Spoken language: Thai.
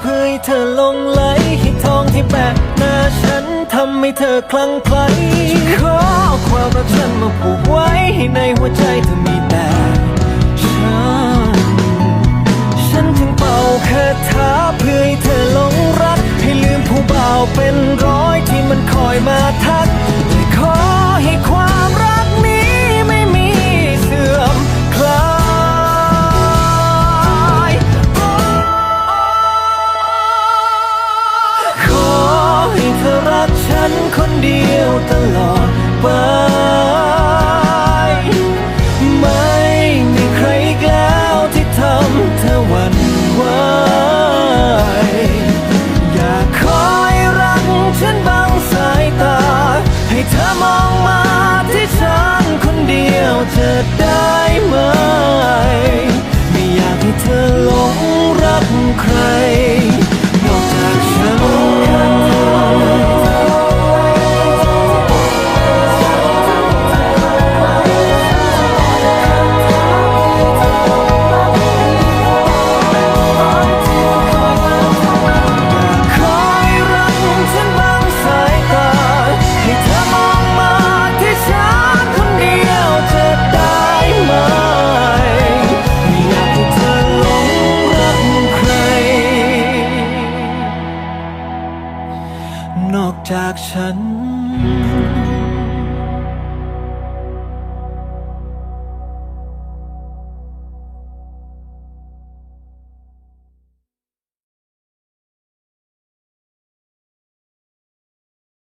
เพื่อให้เธอลงไหลให้ทองที่แบกหน้าฉันทำให้เธอคลั่งไคล้ขอความรักฉันมาผูกไว้ให้ในหัวใจเธอมี ให้เธอมองมาที่ฉันคนเดียวเธอได้ นอกจากฉัน